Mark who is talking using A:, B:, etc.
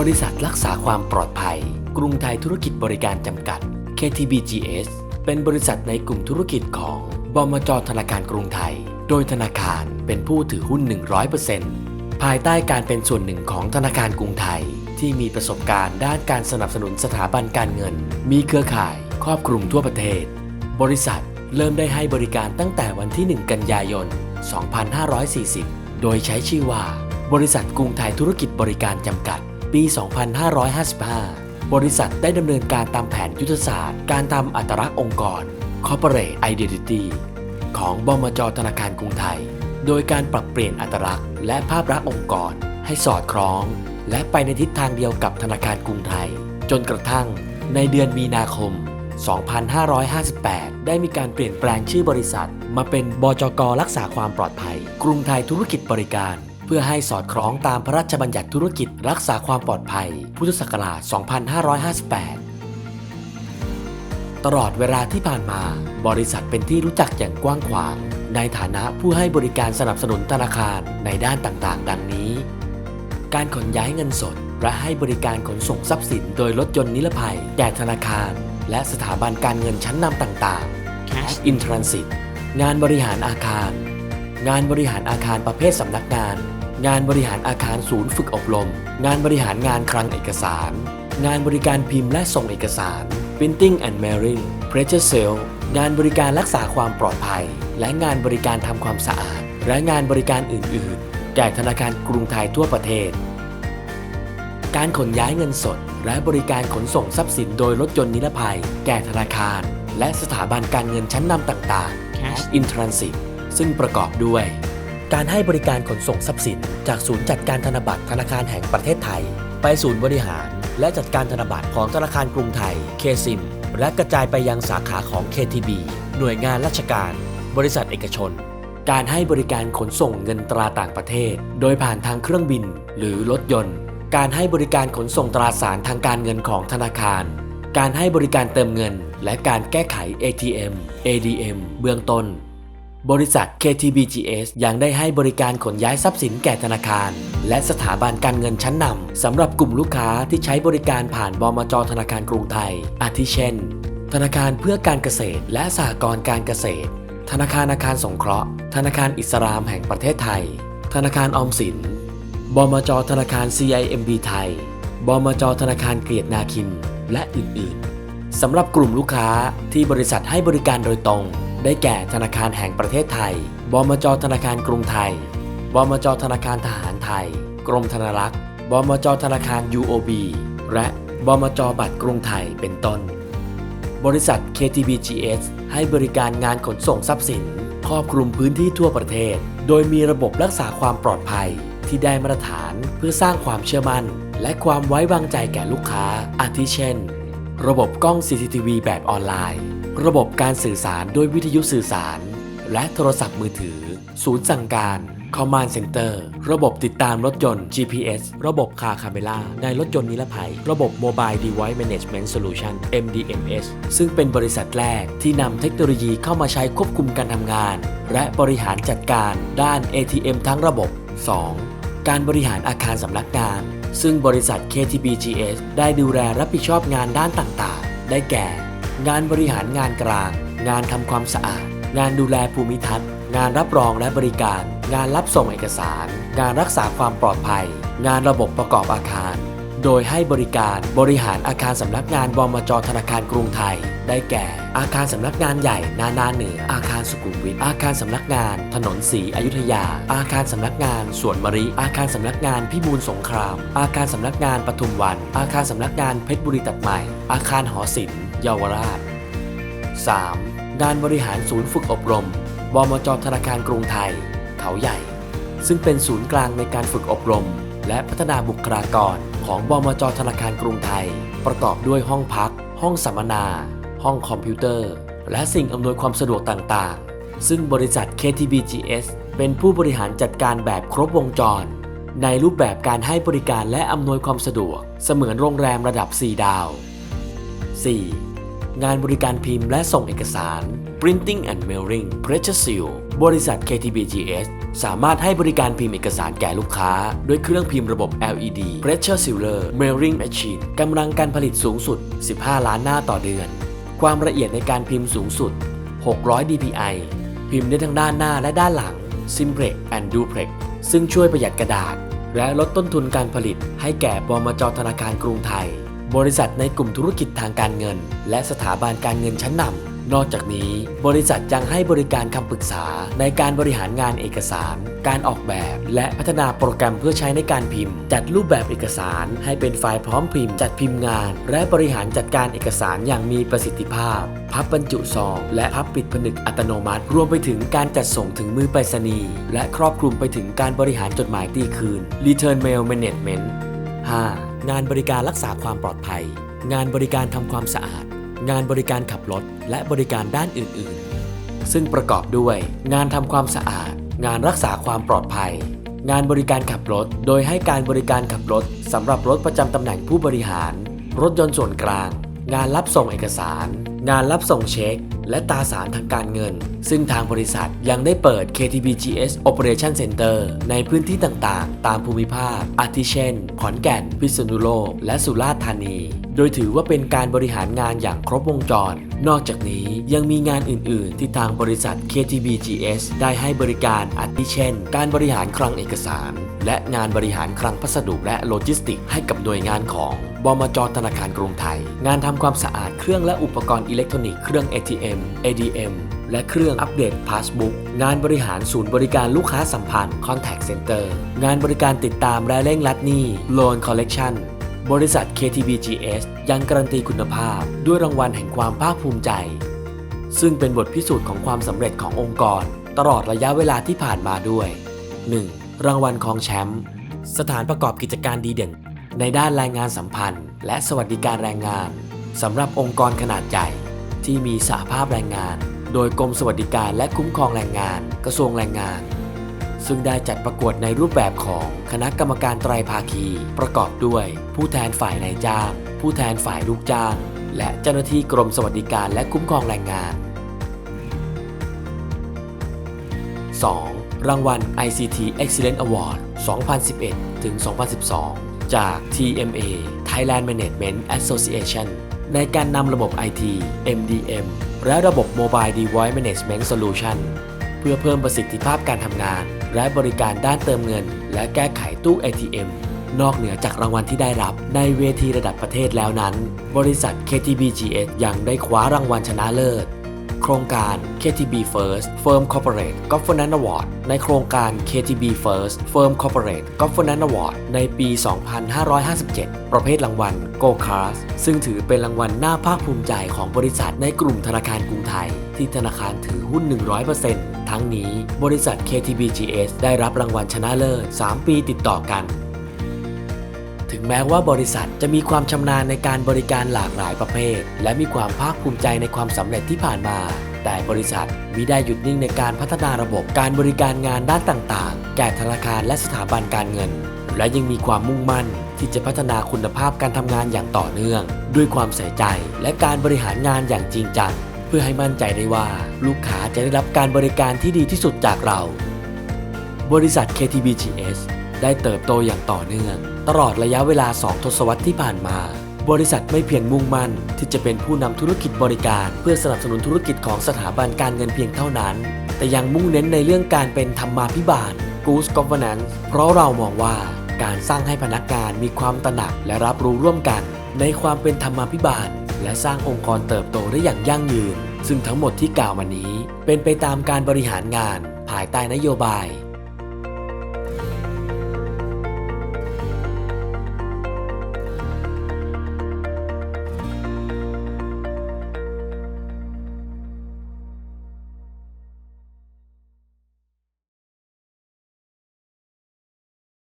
A: บริษัทรักษาความปลอดภัย กรุงไทยธุรกิจบริการจำกัด KTBGS เป็นบริษัทในกลุ่มธุรกิจของบมจธนาคารกรุงไทย โดยธนาคารเป็นผู้ถือหุ้น 100%ภายใต้การเป็นส่วนหนึ่งของธนาคารกรุงไทย ที่มีประสบการณ์ด้านการสนับสนุนสถาบันการเงิน มีเครือข่าย ครอบคลุมทั่วประเทศ บริษัทเริ่มได้ให้บริการตั้งแต่วันที่ 1 กันยายน 2540 โดยใช้ชื่อว่า บริษัทกรุงไทยธุรกิจบริการจำกัด ปี 2555 บริษัทได้ดำเนินการตามแผนยุทธศาสตร์ การทำอัตลักษณ์องค์กร Corporate Identity ของบมจธนาคารกรุงไทย โดยการปรับเปลี่ยนอัตลักษณ์และภาพลักษณ์องค์กร ให้สอดคล้อง และไปในทิศทางเดียวกับธนาคารกรุงไทย จนกระทั่งในเดือนมีนาคม 2558 ได้มีการเปลี่ยนแปลงชื่อบริษัท มาเป็นบจกรักษาความปลอดภัย กรุงไทยธุรกิจบริการ เพื่อให้สอดคล้องตามพระราชบัญญัติธุรกิจรักษาความปลอดภัย พุทธศักราช 2558 ตลอดเวลาที่ผ่านมาบริษัทเป็นที่รู้จักอย่างกว้างขวาง ในฐานะผู้ให้บริการสนับสนุนธนาคารในด้านต่างๆ ดังนี้ การขนย้ายเงินสด และให้บริการขนส่งทรัพย์สิน โดยรถยนต์นิรภัยแก่ธนาคาร และสถาบันการเงินชั้นนำต่างๆ Cash in Transit งานบริหารอาคาร งานบริหารอาคารประเภทสำนักงาน งานบริหารอาคารศูนย์ฝึกอบรม งานบริหารงานคลังเอกสาร งานบริการพิมพ์และส่งเอกสาร Printing and Mailing Pressure Sale งานบริการรักษาความปลอดภัย และงานบริการทำความสะอาด และงานบริการอื่นๆแก่ธนาคารกรุงไทยทั่วประเทศ การขนย้ายเงินสด และบริการขนส่งทรัพย์สินโดยรถยนต์นิรภัย แก่ธนาคาร และสถาบันการเงินชั้นนำต่าง ๆ Cash in Transit ซึ่งประกอบด้วย การให้บริการขนส่งทรัพย์สิน จากศูนย์จัดการธนบัตรธนาคารแห่งประเทศไทย ไปศูนย์บริหาร และจัดการธนบัตรของธนาคารกรุงไทย KSIM และกระจายไปยังสาขาของ KTB หน่วยงานราชการ บริษัทเอกชน การให้บริการขนส่งเงินตราต่างประเทศ โดยผ่านทางเครื่องบิน หรือรถยนต์ การให้บริการขนส่งตราสารทางการเงินของธนาคาร การให้บริการเติมเงิน และการแก้ไข ATM ADM เบื้องต้น บริษัท KTBGS ยังได้ให้บริการขนย้ายทรัพย์สินแก่ธนาคาร และสถาบันการเงินชั้นนำสำหรับกลุ่มลูกค้าที่ใช้บริการผ่านบมจธนาคารกรุงไทย อาทิเช่น ธนาคารเพื่อการเกษตร และสหกรณ์การเกษตร ธนาคารอาคารสงเคราะห์ ธนาคารอิสลามแห่งประเทศไทย ธนาคารออมสิน บมจธนาคาร CIMB ไทย บมจธนาคารเกียรตินาคิน และอื่นๆสำหรับกลุ่มลูกค้าที่บริษัทให้บริการโดยตรง ได้แก่ธนาคารแห่งประเทศไทย บมจธนาคารกรุงไทย บมจธนาคารทหารไทย กรมธนารักษ์ บมจธนาคาร UOB และบมจบัตรกรุงไทยเป็นต้น บริษัท KTBGS ให้บริการงานขนส่งทรัพย์สิน ครอบคลุมพื้นที่ทั่วประเทศ โดยมีระบบรักษาความปลอดภัยที่ได้มาตรฐานเพื่อสร้างความเชื่อมั่น และความไว้วางใจแก่ลูกค้า อาทิเช่น ระบบกล้อง CCTV แบบออนไลน์ ระบบการสื่อสารด้วยวิทยุสื่อสาร และโทรศัพท์มือถือ ศูนย์สั่งการ Command Center ระบบติดตามรถยนต์ GPS ระบบคาคาเมล่าในรถยนต์นิรภัย ระบบ Mobile Device Management Solution MDMS ซึ่งเป็นบริษัทแรกที่นำเทคโนโลยีเข้ามาใช้ควบคุมการทำงาน และบริหารจัดการด้าน ATM ทั้งระบบ 2. การบริหารอาคารสำนักงาน ซึ่งบริษัท KTBGS ได้ดูแลรับผิดชอบงานด้านต่างๆ ได้แก่ งานบริหารงานกลาง งานทำความสะอาด งานดูแลภูมิทัศน์ งานรับรองและบริการ งานรับส่งเอกสาร งานรักษาความปลอดภัย งานระบบประกอบอาคาร โดยให้บริการบริหารอาคารสำนักงานบมจธนาคารกรุงไทย ได้แก่ อาคารสำนักงานใหญ่นานาเหนืออาคารสุขุมวิทอาคารสำนักงาน ถนนศรีอยุธยา อาคารสำนักงานสวนมริ อาคารสำนักงานพิบูลสงคราม อาคารสำนักงานปทุมวัน อาคารสำนักงานเพชรบุรีตัดใหม่ อาคารหอศิลป์ เยาวราช 3. งานบริหารศูนย์ฝึกอบรม บมจธนาคารกรุงไทย เขาใหญ่ ซึ่งเป็นศูนย์กลางในการฝึกอบรม และพัฒนาบุคลากรของบมจธนาคารกรุงไทย ประกอบด้วยห้องพัก ห้องสัมมนา ห้องคอมพิวเตอร์ และสิ่งอำนวยความสะดวกต่างๆ ซึ่งบริษัท KTBGS เป็นผู้บริหารจัดการแบบครบวงจร ในรูปแบบการให้บริการและอำนวยความสะดวก เสมือนโรงแรมระดับ 4 ดาว 4. งานบริการพิมพ์และส่งเอกสาร Printing and Mailing Pressure Seal บริษัท KTBGS สามารถให้บริการพิมพ์เอกสารแก่ลูกค้า ด้วยเครื่องพิมพ์ระบบ LED Pressure Sealer Mailing Machine กำลังการผลิตสูงสุด 15 ล้านหน้าต่อเดือน ความละเอียดในการพิมพ์สูงสุด 600 dpi พิมพ์ได้ทั้งด้านหน้าและด้านหลัง Simplex and Duplex ซึ่งช่วยประหยัดกระดาษ และลดต้นทุนการผลิตให้แก่บมจธนาคารกรุงไทย บริษัทในกลุ่มธุรกิจทางการเงิน และสถาบันการเงินชั้นนำ นอกจากนี้ บริษัทยังให้บริการคำปรึกษาในการบริหารงานเอกสาร การออกแบบ และพัฒนาโปรแกรมเพื่อใช้ในการพิมพ์ จัดรูปแบบเอกสาร ให้เป็นไฟล์พร้อมพิมพ์ จัดพิมพ์งาน และบริหารจัดการเอกสารอย่างมีประสิทธิภาพ พับบรรจุซอง และพับปิดผนึกอัตโนมัติ รวมไปถึงการจัดส่งถึงมือไปรษณีย์และครอบคลุมไปถึงการบริหารจดหมายตีคืน Return Mail Management 5. งานบริการรักษาความปลอดภัย งานบริการทำความสะอาด งานบริการขับรถ และบริการด้านอื่น ๆ ซึ่งประกอบด้วย งานทำความสะอาด งานรักษาความปลอดภัย งานบริการขับรถ โดยให้การบริการขับรถสำหรับรถประจำตำแหน่งผู้บริหาร รถยนต์ส่วนกลาง งานรับส่งเอกสาร งานรับส่งเช็ค และตราสารทางการเงิน ซึ่งทางบริษัทยังได้เปิด KTBGS Operation Center ในพื้นที่ต่างๆ ตามภูมิภาค อาทิเช่น ขอนแก่น พิษณุโลก และสุราษฎร์ธานี โดยถือว่าเป็นการบริหารงานอย่างครบวงจร นอกจากนี้ยังมีงานอื่น ๆ ที่ทางบริษัท KTBGS ได้ให้บริการอาทิเช่น การบริหารคลังเอกสาร และงานบริหารคลังพัสดุและโลจิสติกส์ให้กับหน่วยงานของบมจธนาคารกรุงไทย งานทำความสะอาดเครื่องและอุปกรณ์อิเล็กทรอนิกส์เครื่อง ATM ADM และเครื่องอัปเดตพาสบุ๊กงานบริหารศูนย์บริการลูกค้าสัมพันธ์ Contact Center งานบริการติดตามและเร่งรัดหนี้ Loan Collection บริษัท KTBGS ยังการันตีคุณภาพด้วยรางวัลแห่งความภาคภูมิใจ ซึ่งเป็นบทพิสูจน์ของความสำเร็จขององค์กร ตลอดระยะเวลาที่ผ่านมาด้วย 1. รางวัลของแชมป์สถานประกอบกิจการดีเด่น ในด้านแรงงานสัมพันธ์ และสวัสดิการแรงงานสำหรับองค์กรขนาดใหญ่ ที่มีสหภาพแรงงาน โดยกรมสวัสดิการและคุ้มครองแรงงาน กระทรวงแรงงาน ซึ่งได้จัดประกวดในรูปแบบของคณะกรรมการไตรภาคี ประกอบด้วย ผู้แทนฝ่ายนายจ้าง ผู้แทนฝ่ายลูกจ้าง และเจ้าหน้าที่กรมสวัสดิการและคุ้มครองแรงงาน 2. รางวัล ICT Excellence Award 2011 ถึง 2012 จาก TMA Thailand Management Association ในการนำระบบ IT MDM และระบบ Mobile Device Management Solution เพื่อเพิ่มประสิทธิภาพการทำงาน และบริการด้านเติมเงิน และแก้ไขตู้ ATM นอกเหนือจากรางวัลที่ได้รับในเวทีระดับประเทศแล้วนั้น บริษัท KTBGS ยังได้คว้ารางวัลชนะเลิศ โครงการ KTB First Firm Corporate Governance Award ในโครงการ KTB First Firm Corporate Governance Award ในปี 2557 ประเภทรางวัล Go Class ซึ่งถือเป็นรางวัลน่าภาคภูมิใจของบริษัทในกลุ่มธนาคารกรุงไทย ที่ธนาคารถือหุ้น 100%ทั้งนี้บริษัท KTBGS ได้รับรางวัลชนะเลิศ 3 ปีติดต่อกัน แม้ว่าบริษัทจะมีความชำนาญในการบริการหลากหลายประเภท และมีความภาคภูมิใจในความสำเร็จที่ผ่านมา แต่บริษัทมิได้หยุดนิ่งในการพัฒนาระบบการบริการงานด้านต่างๆ แก่ธนาคารและสถาบันการเงิน และยังมีความมุ่งมั่นที่จะพัฒนาคุณภาพการทำงานอย่างต่อเนื่อง ด้วยความใส่ใจและการบริหารงานอย่างจริงจังเพื่อให้มั่นใจได้ว่า ลูกค้าจะได้รับการบริการที่ดีที่สุดจากเรา บริษัท KTBGS ได้เติบโตอย่างต่อเนื่อง ตลอดระยะเวลา 2 ทศวรรษที่ผ่านมา บริษัทไม่เพียงมุ่งมั่น ที่จะเป็นผู้นำธุรกิจบริการ เพื่อสนับสนุนธุรกิจของสถาบันการเงินเพียงเท่านั้น แต่ยังมุ่งเน้นในเรื่องการเป็นธรรมาภิบาล Good Governance เพราะเรามองว่าการสร้างให้พนักงานมีความตระหนักและรับรู้ร่วมกัน ในความเป็นธรรมาภิบาล และสร้างองค์กรเติบโตได้อย่างยั่งยืน ซึ่งทั้งหมดที่กล่าวมานี้ เป็นไปตามการบริหารงาน ภายใต้นโยบาย